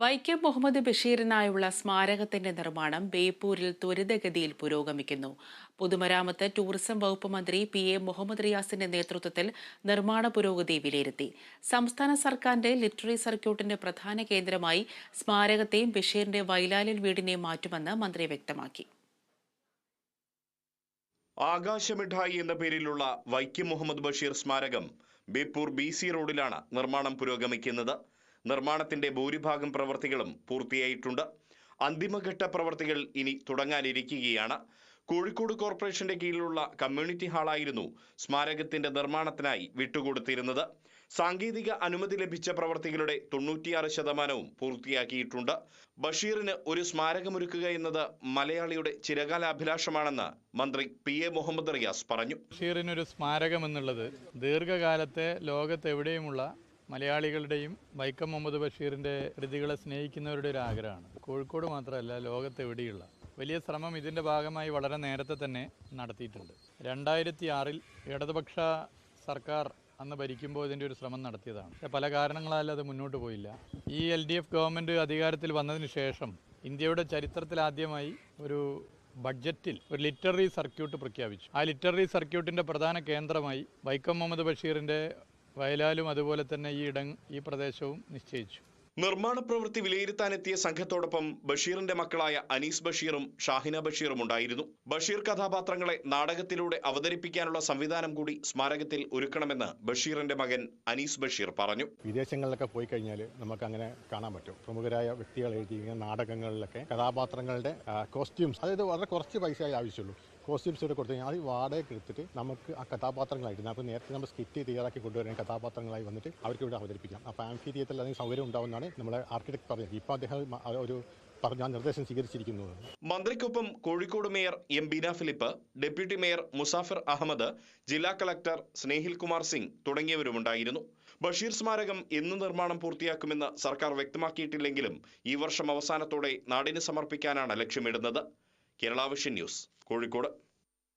വൈക്കം മുഹമ്മദ് ബഷീറിനായുള്ള സ്മാരകത്തിന്റെ നിർമ്മാണം ബേപ്പൂരിൽ ത്വരിതഗതിയിൽ പുരോഗമിക്കുന്നു. പൊതുമരാമത്ത് ടൂറിസം വകുപ്പ് മന്ത്രി പി എ മുഹമ്മദ് റിയാസിന്റെ നേതൃത്വത്തിൽ നിർമ്മാണ പുരോഗതി വിലയിരുത്തി. സംസ്ഥാന സർക്കാരിന്റെ ലിറ്ററി സർക്യൂട്ടിന്റെ പ്രധാന കേന്ദ്രമായി സ്മാരകത്തെയും ബഷീറിന്റെ വൈലാലിൽ വീടിനെയും മാറ്റുമെന്ന് മന്ത്രി വ്യക്തമാക്കി. ആകാശമിഠായി എന്ന പേരിലുള്ള വൈക്കം മുഹമ്മദ് ബഷീർ സ്മാരകം ബേപ്പൂർ ബി സി റോഡിലാണ് നിർമ്മാണം പുരോഗമിക്കുന്നത്. നിർമ്മാണത്തിന്റെ ഭൂരിഭാഗം പ്രവർത്തികളും പൂർത്തിയായിട്ടുണ്ട്. അന്തിമഘട്ട പ്രവർത്തികൾ ഇനി തുടങ്ങാനിരിക്കുകയാണ്. കോഴിക്കോട് കോർപ്പറേഷന്റെ കീഴിലുള്ള കമ്മ്യൂണിറ്റി ഹാളായിരുന്നു സ്മാരകത്തിന്റെ നിർമ്മാണത്തിനായി വിട്ടുകൊടുത്തിരുന്നത്. സാങ്കേതിക അനുമതി ലഭിച്ച പ്രവർത്തികളുടെ തൊണ്ണൂറ്റിയാറ് ശതമാനവും പൂർത്തിയാക്കിയിട്ടുണ്ട്. ബഷീറിന് ഒരു സ്മാരകമൊരുക്കുക എന്നത് മലയാളിയുടെ ചിരകാല അഭിലാഷമാണെന്ന് മന്ത്രി പി എ മുഹമ്മദ് റിയാസ് പറഞ്ഞു. ബഷീറിനൊരു സ്മാരകം എന്നുള്ളത് ദീർഘകാലത്തെ ലോകത്തെവിടെയുമുള്ള മലയാളികളുടെയും വൈക്കം മുഹമ്മദ് ബഷീറിന്റെ കൃതികളെ സ്നേഹിക്കുന്നവരുടെ ഒരു ആഗ്രഹമാണ്. കോഴിക്കോട് മാത്രമല്ല ലോകത്തെവിടെയുള്ള വലിയ ശ്രമം ഇതിന്റെ ഭാഗമായി വളരെ നേരത്തെ തന്നെ നടത്തിയിട്ടുണ്ട്. രണ്ടായിരത്തി ആറിൽ ഇടതുപക്ഷ സർക്കാർ അന്ന് ഭരിക്കുമ്പോൾ ഇതിന്റെ ഒരു ശ്രമം നടത്തിയതാണ്. പക്ഷേ പല കാരണങ്ങളാൽ അത് മുന്നോട്ട് പോയില്ല. ഈ എൽ ഡി എഫ് ഗവൺമെന്റ് അധികാരത്തിൽ വന്നതിന് ശേഷം ഇന്ത്യയുടെ ചരിത്രത്തിൽ ആദ്യമായി ഒരു ബഡ്ജറ്റിൽ ഒരു ലിറ്റററി സർക്യൂട്ട് പ്രഖ്യാപിച്ചു. ആ ലിറ്റററി സർക്യൂട്ടിന്റെ പ്രധാന കേന്ദ്രമായി വൈക്കം മുഹമ്മദ് ബഷീറിന്റെ വയലാലും അതുപോലെ തന്നെ ഈ ഇടം ഈ പ്രദേശവും നിശ്ചയിച്ചു. നിർമ്മാണ പ്രവൃത്തി വിലയിരുത്താനെത്തിയ സംഘത്തോടൊപ്പം ബഷീറിന്റെ മക്കളായ അനീസ് ബഷീറും ഷാഹിന ബഷീറും ഉണ്ടായിരുന്നു. ബഷീർ കഥാപാത്രങ്ങളെ നാടകത്തിലൂടെ അവതരിപ്പിക്കാനുള്ള സംവിധാനം കൂടി സ്മാരകത്തിൽ ഒരുക്കണമെന്ന് ബഷീറിന്റെ മകൻ അനീസ് ബഷീർ പറഞ്ഞു. വിദേശങ്ങളിലൊക്കെ പോയി കഴിഞ്ഞാൽ നമുക്ക് അങ്ങനെ കാണാൻ പറ്റും. പ്രമുഖരായ വ്യക്തികൾ എഴുതിയ നാടകങ്ങളിലൊക്കെ കഥാപാത്രങ്ങളുടെ കോസ്റ്റ്യൂംസ് അതായത് വളരെ കുറച്ച് പൈസ ആവശ്യമുള്ളൂ. കോസ്റ്റ്യൂംസ് ഇവിടെ കൊടുത്തു കഴിഞ്ഞാൽ അത് വാടകയ്ക്ക് എടുത്തിട്ട് നമുക്ക് ആ കഥാപാത്രങ്ങളായിട്ട് അപ്പോൾ നേരത്തെ നമ്മൾ സ്കിറ്റ് തയ്യാറാക്കി കൊണ്ടുവരുന്ന കഥാപാത്രങ്ങളായി വന്നിട്ട് അവർക്ക് ഇവിടെ അവതരിപ്പിക്കാം. അപ്പോൾ ആംഫി തിയേറ്ററിൽ അതിന് സൗകര്യം ഉണ്ടാവുന്നതാണ് നമ്മളെ ആർക്കിടെക്ട് പറഞ്ഞത്. ഇപ്പോൾ അദ്ദേഹം ഒരു പറഞ്ഞ നിർദ്ദേശം സ്വീകരിച്ചിരിക്കുന്നത് മന്ത്രിക്കൊപ്പം Kozhikode mayor M Beena Philip deputy mayor Musafir Ahammed ജില്ലാ കളക്ടർ സ്നേഹിൽ കുമാർ സിംഗ് തുടങ്ങിയവരുമുണ്ടായിരുന്നു. ബഷീർ സ്മാരകം എന്ന് നിർമ്മാണം പൂർത്തിയാക്കുമെന്ന് സർക്കാർ വ്യക്തമാക്കിയിട്ടില്ലെങ്കിലും ഈ വർഷം അവസാനത്തോടെ നാടിന് സമർപ്പിക്കാനാണ് ലക്ഷ്യമിടുന്നത്. Kerala vision news Kozhikode.